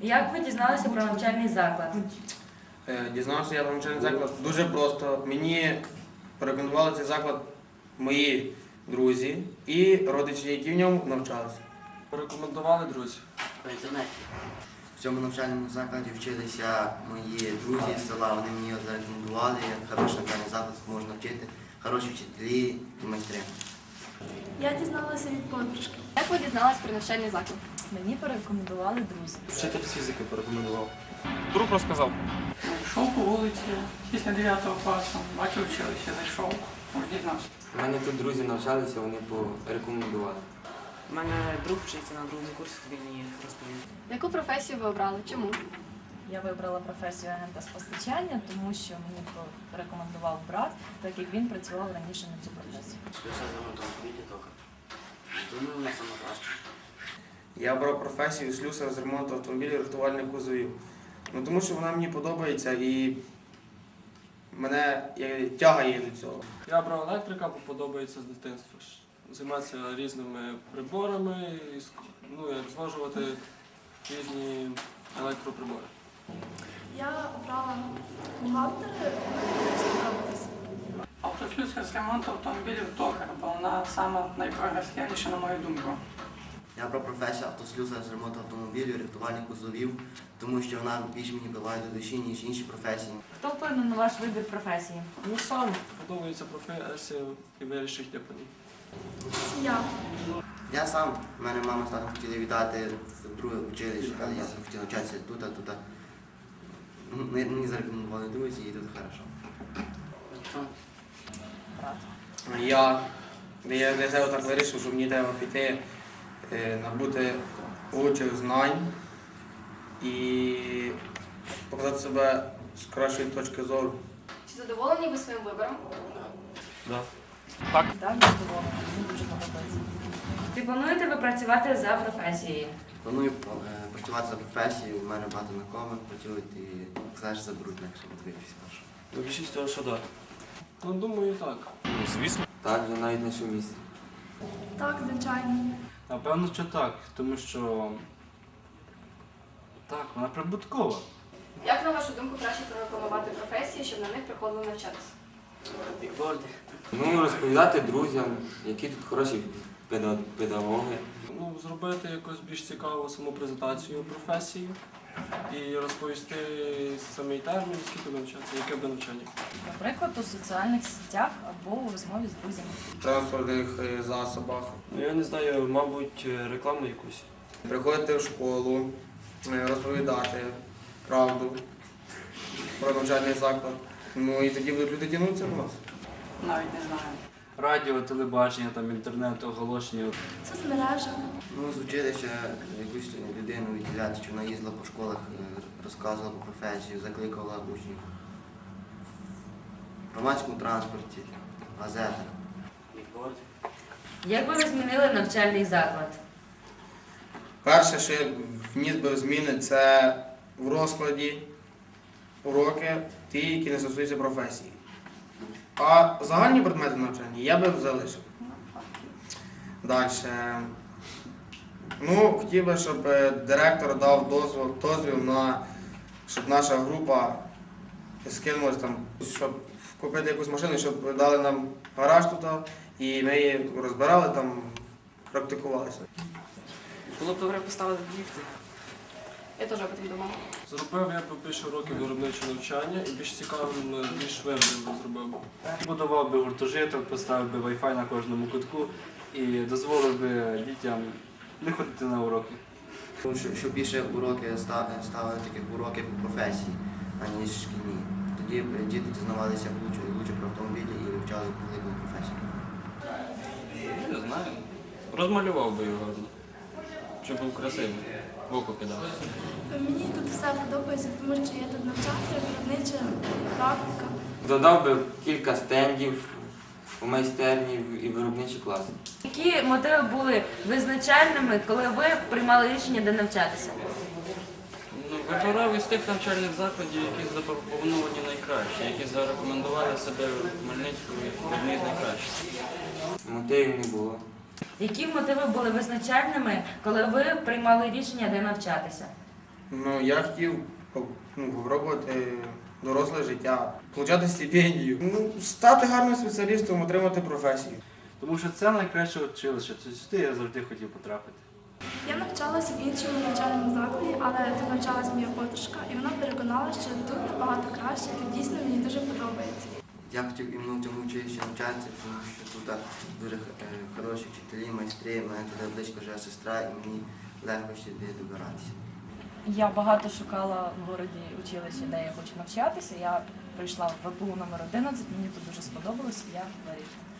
Як ви дізналися про навчальний заклад? Е, Дізнався я про навчальний заклад дуже просто. Мені порекомендували цей заклад мої друзі і родичі, які в ньому навчалися. Порекомендували друзі. В цьому навчальному закладі вчилися мої друзі з села. Вони мені його зарекомендували, як хороший навчальний заклад можна вчити, хороші вчителі і майстри. Я дізналася від подружки. Як ви дізналися про навчальний заклад? Мені порекомендували друзі. Вчитель з фізики порекомендував. Друг розказав. Йшов по вулиці після 9 класу, бачив училище, зайшов, може дізнався. У мене тут друзі навчалися, вони порекомендували. У мене друг вчиться на другому курсі, він мені розповів. Яку професію ви обрали? Чому? Я вибрала професію агента з постачання, тому що мені порекомендував брат, так як він працював раніше на цю професію. Шлюся з автомобілі тільки. Думаю, вона сама краще. Я брав професію слюсар з ремонту автомобілів, рихтувальник кузовів. Ну тому що вона мені подобається і мене тягає до цього. Я брав електрика, бо подобається з дитинства. Займатися різними приборами, і ну, як зложувати різні електроприбори. Я обрала бухгалтера, мені сподобалось. Автослюсар з ремонту автомобілів токар, бо вона сама найпрогресивніша, на мою думку. Я про професію автослюсар з ремонту автомобілів, рихтувальник кузовів, тому що вона більш мені буває до душі, ніж інші професії. Хто вплинув на ваш вибір професії? Ну сам подобається професія і вирішив йти по ній. Я. Я сам, в мене мама стала хотіла віддати в друге училище, але я хотів навчатися тут, а тут. ну, Мені мені зарекомендували друзі і тут хорошо. Я, я для себе так вирішив, що мені треба піти набути лучших знань і показати себе з кращої точки зору. Чи задоволені ви своїм вибором? Так, задоволена, мені дуже подобається. Чи плануєте ви працювати за професією? Планую е, працювати за професією, у мене багато знайомих працюють і що заберуть якщо не дивитися перше. Ну, більшість того, що так. Ну, думаю, так. Звісно. Так, вже навіть знайшов місце. Так, звичайно. Напевно, що так, тому що так, вона прибуткова. Як на вашу думку краще прорекламувати професії, щоб на них приходили навчатися? Бікборди. Ну, розповідати друзям, які тут хороші педа- педагоги. Ну, зробити якось більш цікаву саму презентацію професії і розповісти самий термін, скільки навчатися, яке буде навчання. Наприклад, у соціальних сетях або у розмові з друзями. В транспортних е, засобах. Ну, я не знаю, мабуть, рекламу якусь. Приходити в школу, е, розповідати правду про навчальний заклад. Ну і тоді будуть люди тягнутися до нас. Навіть не знаю. Радіо, телебачення, там інтернет, оголошення. Соцмережа. Ну, з училища якусь людину відділяти, що вона їздила по школах, е, розказувала про професію, закликала учнів. В громадському транспорті, газетах. Як би ви змінили навчальний заклад? Перше, що я вніс би в зміни, це в розкладі уроки, ті, які не стосуються професії. А загальні предмети навчання я би залишив. Далі. Ну, хотів би, щоб е, директор дав дозвіл, дозвіл на щоб наша група скинулась там, щоб купити якусь машину, щоб дали нам гараж тут, і ми її розбирали там, практикувалися. Було б добре поставити ліфти. Я теж об этом думала. Зробив я б більше років виробничого навчання і більш цікавим, е, більш виробним зробив би. Будував би гуртожиток, поставив би Wi-Fi на кожному кутку і дозволив би дітям не ходити на уроки. Щоб, щоб більше уроки ста- ставили таких уроки по професії, аніж шкільні. Тоді б діти дізнавалися лучше, лучше про автомобілі і вивчали глибину професію. Не знаю. Розмалював би його. Щоб був красивий. В око кидав. Мені тут все подобається, тому що я тут навчався, виробнича практика. Додав би кілька стендів у майстерні і виробничі класи. Які мотиви були визначальними, коли ви приймали рішення, де навчатися? Ну, вибирав із тих навчальних закладів, які запропоновані найкраще, які зарекомендували себе в Хмельницьку як одні з найкращих. Мотивів не було. Які мотиви були визначальними, коли ви приймали рішення, де навчатися? Ну, я хотів ну, попробувати доросле життя, отримати стипендію, ну, стати гарним спеціалістом, отримати професію. Тому що це найкраще училище. Тобто Сюди я завжди хотів потрапити. Я навчалася в іншому навчальному закладі, але тут навчалась моя подружка, і вона переконала, що тут набагато краще, тут дійсно мені дуже подобається. Я хотів іменно в цьому училищі навчатися, тому що тут дуже е, хороші вчителі, майстри, мене туди близько живе сестра, і мені легко сюди добиратися. Я багато шукала в городі училище, де я хочу навчатися. Я прийшла в ВПУ номер 11, мені тут дуже сподобалось, і я вирішила.